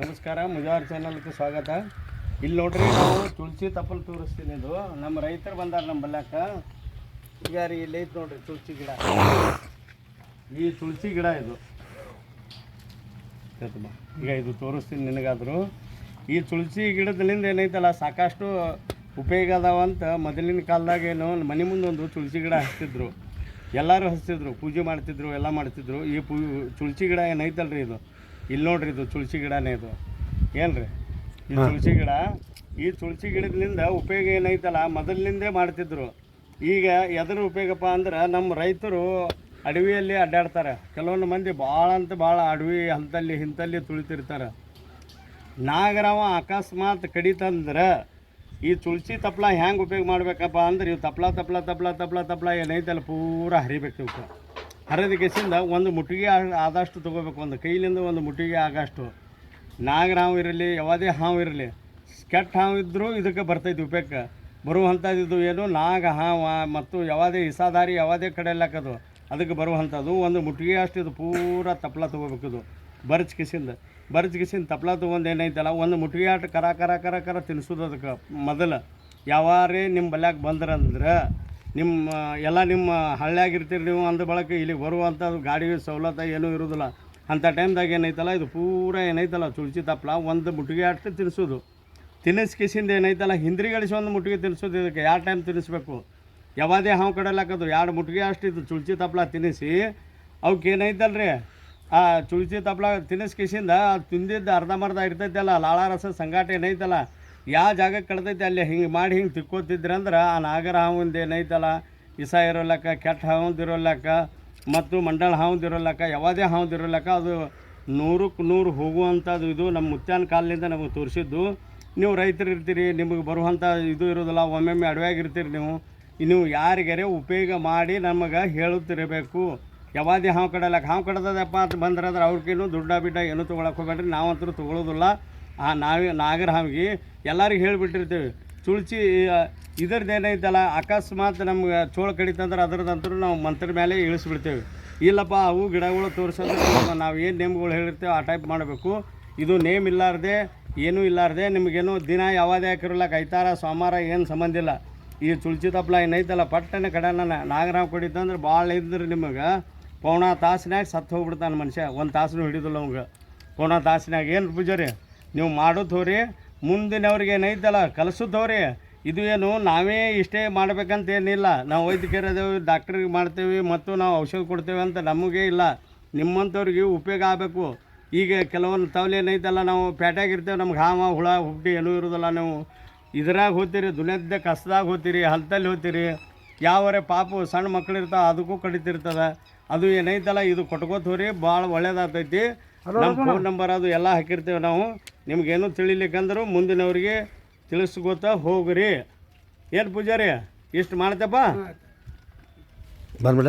ನಮಸ್ಕಾರ ಮುಜಾರ್ ಚಾನಲ್ಗೆ ಸ್ವಾಗತ. ಇಲ್ಲಿ ನೋಡ್ರಿ, ನಾವು ತುಳಸಿ ತಪ್ಪಲು ತೋರಿಸ್ತೀನಿ ಇದು. ನಮ್ಮ ರೈತರು ಬಂದಾರ ನಮ್ಮ ಬಲ್ಯಾಕ. ಈಗ ರೀ ಇಲ್ಲಿ ಐತೆ ನೋಡ್ರಿ ತುಳಸಿ ಗಿಡ. ಈ ತುಳಸಿ ಗಿಡ ಇದು. ಈಗ ಇದು ತೋರಿಸ್ತೀನಿ ನಿನಗಾದರೂ. ಈ ತುಳಸಿ ಗಿಡದಲ್ಲಿಂದ ಏನೈತಲ್ಲ, ಸಾಕಷ್ಟು ಉಪಯೋಗ ಅದಾವ ಅಂತ ಮೊದಲಿನ ಕಾಲದಾಗ ಏನು, ಮನೆ ಮುಂದೊಂದು ತುಳಸಿ ಗಿಡ ಹಚ್ತಿದ್ರು. ಎಲ್ಲರೂ ಹಚ್ತಿದ್ರು, ಪೂಜೆ ಮಾಡ್ತಿದ್ರು, ಎಲ್ಲ ಮಾಡ್ತಿದ್ರು. ಈ ಪೂ, ತುಳಸಿ ಗಿಡ ಏನೈತಲ್ರಿ ಇದು? ಇಲ್ಲಿ ನೋಡ್ರಿ ಇದು ತುಳಸಿ ಗಿಡನೇ ಇದು. ಏನ್ರಿ? ಈ ತುಳಸಿ ಗಿಡ ಈ ತುಳಸಿ ಗಿಡದಿಂದ ಉಪಯೋಗ ಏನೈತಲ್ಲ ಮೊದಲಿನಿಂದೇ ಮಾಡ್ತಿದ್ರು. ಈಗ ಎದ್ರ ಉಪಯೋಗಪ್ಪ ಅಂದ್ರೆ ನಮ್ಮ ರೈತರು ಅಡವಿಯಲ್ಲಿ ಅಡ್ಡಾಡ್ತಾರೆ. ಕೆಲವೊಂದು ಮಂದಿ ಭಾಳ ಅಂತ ಭಾಳ ಅಡವಿ ಹಂತಲ್ಲಿ ಹಿಂತಲ್ಲಿ ತುಳಿತಿರ್ತಾರೆ. ನಾಗರಾವ ಅಕಸ್ಮಾತ್ ಕಡಿತಂದ್ರೆ ಈ ತುಳಸಿ ತಪ್ಲ ಹೆಂಗೆ ಉಪಯೋಗ ಮಾಡ್ಬೇಕಪ್ಪ ಅಂದ್ರೆ ಇವು ತಪ್ಲ ತಪ್ಲ ತಪ್ಲ ತಪ್ಲ ತಪ್ಲ ಏನೈತಲ್ಲ ಪೂರ ಹರಿಬೇಕು ಇವಕ್ಕೆ ಹರಿದ ಕೆಸಿಂದ ಒಂದು ಮುಟ್ಟಿಗೆ ಆದಷ್ಟು ತೊಗೋಬೇಕು. ಒಂದು ಕೈಲಿಂದ ಒಂದು ಮುಟ್ಟಿಗೆ ಆಗಷ್ಟು. ನಾಗರ ಹಾವು ಇರಲಿ, ಯಾವುದೇ ಹಾವು ಇರಲಿ, ಕೆಟ್ಟ ಹಾವು ಇದ್ದರೂ ಇದಕ್ಕೆ ಬರ್ತೈತಿ ಉಪಯೋಗಕ್ಕೆ ಬರುವಂಥದ್ದು ಏನು? ನಾಗ ಹಾವ ಮತ್ತು ಯಾವುದೇ ಇಸಾದಾರಿ ಯಾವುದೇ ಕಡೆ ಹಾಕೋದು ಅದಕ್ಕೆ ಬರುವಂಥದ್ದು. ಒಂದು ಮುಟ್ಟಿಗೆ ಅಷ್ಟು ಇದು ಪೂರ ತಪ್ಪಲ ತೊಗೋಬೇಕು ಇದು. ಬರ್ಚ್ ಕಿಸಿಂದ. ಬರ್ಜ್ ಕಿಸಿಂದ ತಪ್ಲ ತೊಗೊಂಡು ಏನೈತಲ್ಲ, ಒಂದು ಮುಟ್ಟಿಗೆ ಆಟ ಕರ ಕರ ಕರ ಕರ ತಿನ್ನಿಸೋದು ಅದಕ್ಕೆ ಮೊದಲು. ಯಾವಾರೇ ನಿಮ್ಮ ಬಲ್ಯಾಗ ಬಂದ್ರಂದ್ರೆ ನಿಮ್ಮ, ಎಲ್ಲ ನಿಮ್ಮ ಹಳ್ಳಿಯಾಗಿರ್ತೀರಿ ನೀವು ಅಂದ ಬಳಕ ಇಲ್ಲಿಗೆ ಬರುವಂಥದ್ದು ಗಾಡಿ ಸವಲತ್ತು ಏನೂ ಇರೋದಿಲ್ಲ. ಅಂಥ ಟೈಮ್ದಾಗ ಏನೈತಲ್ಲ, ಇದು ಪೂರ ಏನೈತಲ್ಲ, ತುಳಸಿ ತಪ್ಪಲ ಒಂದು ಮುಟ್ಟಿಗೆ ಅಷ್ಟು ತಿನ್ನಿಸೋದು ತಿನ್ನಿಸ್ಕಿಸಿಂದ ಏನೈತಲ್ಲ ಹಿಂದ್ರಿಗಳಿಸಿ ಒಂದು ಮುಟ್ಟಿಗೆ ತಿನ್ಸೋದು, ಇದಕ್ಕೆ ಯಾವ ಟೈಮ್ ತಿನ್ನಿಸ್ಬೇಕು? ಯಾವುದೇ ಹಾವು ಕಡಲಾಕದು ಎರಡು ಮುಟ್ಟಿಗೆ ಅಷ್ಟು ಇದು ತುಳಸಿ ತಪ್ಪಲ ತಿನ್ನಿಸಿ ಅವಕ್ಕೆ ರೀ ಆ ತುಳಸಿ ತಪ್ಪಲ ತಿನ್ನಿಸ್ಕಿಸಿಂದ ಅದು ತಿಂದಿದ್ದು ಅರ್ಧಂಬರ್ಧ ಇರ್ತೈತಲ್ಲ, ಲಾಳಾರಸ ಸಂಗಾಟ ಏನೈತಲ್ಲ ಯಾವ ಜಾಗಕ್ಕೆ ಕಳೆದೈತಿ ಅಲ್ಲಿ ಹಿಂಗೆ ಮಾಡಿ ಹಿಂಗೆ ತಿಕ್ಕೋತಿದ್ರಂದ್ರೆ ಆ ನಾಗರ ಹಾವಂದು ಏನೈತಲ್ಲ ಇಸ ಇರೋಲ್ಲಕ್ಕ ಕೆಟ್ಟ ಹಾವಂದಿರೋಲಕ್ಕ ಮತ್ತು ಮಂಡಳ ಹಾವಂದಿರೋಲಕ್ಕ ಯಾವುದೇ ಹಾವಂದಿರೋಲಕ್ಕ ಅದು ನೂರಕ್ಕೆ ನೂರು ಹೋಗುವಂಥದ್ದು ಇದು ನಮ್ಮ ಮುತ್ಯಾನ ಕಾಲದಿಂದ ನಮಗೆ ತೋರಿಸಿದ್ದು. ನೀವು ರೈತರು ಇರ್ತೀರಿ, ನಿಮಗೆ ಬರುವಂಥ ಇದು ಇರೋದಿಲ್ಲ, ಒಮ್ಮೊಮ್ಮೆ ಇರ್ತೀರಿ ನೀವು. ನೀವು ಯಾರಿಗಾರೆ ಉಪಯೋಗ ಮಾಡಿ ನಮಗೆ ಹೇಳುತ್ತಿರಬೇಕು. ಯಾವುದೇ ಹಾವು ಕಡಲಕ್ಕೆ, ಹಾವು ಕಡದದಪ್ಪ ಅಂತ ಬಂದ್ರಂದ್ರೆ ಅವ್ರಿಗೇನು ದುಡ್ಡ, ಬಿಡ್ಡ ಏನು ತೊಗೊಳಕ್ಕೆ ಹೋಗ್ಬೇಡ್ರಿ. ನಾವಂತರೂ ತೊಗೊಳೋದಿಲ್ಲ. ಆ ನಾವೇ ನಾಗರ ಹಾವಿಗೆ ಎಲ್ಲರಿಗೂ ಹೇಳಿಬಿಟ್ಟಿರ್ತೀವಿ, ತುಳಸಿ ಇದ್ರದ್ದು ಏನೈತಲ್ಲ ಅಕಸ್ಮಾತ್ ನಮ್ಗೆ ಚೋಳ ಕಡಿತಂದ್ರೆ ಅದ್ರದಂತರೂ ನಾವು ಮಂತ್ರ ಮೇಲೆ ಇಳಿಸ್ಬಿಡ್ತೇವೆ. ಇಲ್ಲಪ್ಪ, ಅವು ಗಿಡಗಳು ತೋರಿಸೋದ್ರೆ ನಾವು ಏನು ನೇಮ್ಗಳು ಹೇಳಿರ್ತೇವೆ ಆ ಟೈಪ್ ಮಾಡಬೇಕು. ಇದು ನೇಮ್ ಇಲ್ಲಾರ್ದೆ, ಏನೂ ಇಲ್ಲಾರ್ದೆ, ನಿಮಗೇನು ದಿನ ಯಾವುದೇ ಹಾಕಿರಲ್ಲ, ಕೈತಾರ, ಸೋಮವಾರ, ಏನು ಸಂಬಂಧ ಇಲ್ಲ. ಈ ತುಳಸಿ ತಪ್ಪಲ ಏನೈತಲ್ಲ ಪಟ್ಟನೆ ಕಡನ ನಾಗರಾವ್ ಕೊಡಿತಂದ್ರೆ ಭಾಳ ಇದ್ರೆ ನಿಮಗೆ, ಪೌಣ ತಾಸಿನಾಗ ಸತ್ತು ಹೋಗ್ಬಿಡ್ತಾನೆ ಮನುಷ್ಯ. ಒಂದು ತಾಸು ಹಿಡಿದಿಲ್ಲ ಅವಂಗೆ. ಪೌಣ ತಾಸಿನಾಗ ಏನು ಪೂಜಾರಿ? ನೀವು ಮಾಡೋದವ್ರಿ ಮುಂದಿನವ್ರಿಗೆ ಏನೈತಲ್ಲ ಕಲಿಸೋದು ಹೋರಿ. ಇದು ಏನು ನಾವೇ ಇಷ್ಟೇ ಮಾಡ್ಬೇಕಂತ ಏನಿಲ್ಲ ನಾವು ವೈದ್ಯಕೀಯರು ಅದೇವಿ ಡಾಕ್ಟ್ರಿಗೆ ಮಾಡ್ತೇವೆ ಮತ್ತು ನಾವು ಔಷಧ ಕೊಡ್ತೇವೆ ಅಂತ ನಮಗೆ ಇಲ್ಲ. ನಿಮ್ಮಂಥವ್ರಿಗೆ ಉಪಯೋಗ ಆಗಬೇಕು. ಈಗ ಕೆಲವೊಂದು ತವಲೆ ಏನೈತಲ್ಲ ನಾವು ಇರ್ತೇವೆ ನಮ್ಗೆ ಹಾವ ಹುಳ ಹುಟ್ಟಿ ಏನೂ ಇರೋದಲ್ಲ ನಾವು. ಇದ್ರಾಗ ಹೋಗ್ತೀರಿ ದುನಿಯದ ಕಸದಾಗ ಹೋಗ್ತೀರಿ ಹಲ್ತಲ್ಲಿ ಹೋಗ್ತೀರಿ. ಯಾವರೆ ಪಾಪು ಸಣ್ಣ ಮಕ್ಕಳು ಇರ್ತಾವ ಅದಕ್ಕೂ ಕಡಿತಿರ್ತದೆ. ಅದು ಏನೈತಲ್ಲ ಇದು ಕೊಟ್ಕೋತ ಹೋರಿ ಭಾಳ ಒಳ್ಳೇದಾಗ್ತೈತಿ. ನಮ್ಮ ಫೋನ್ ನಂಬರ್ ಅದು ಎಲ್ಲ ಹಾಕಿರ್ತೇವೆ ನಾವು. ನಿಮ್ಗೇನು ತಿಳಿಲಿಕ್ಕಂದ್ರೆ ಮುಂದಿನವ್ರಿಗೆ ತಿಳಿಸ್ಕೋತ ಹೋಗ್ರಿ. ಏನು ಪೂಜಾರಿ ಇಷ್ಟು ಮಾಡ್ತಪ್ಪ ಬಂದ್ಬಿಡ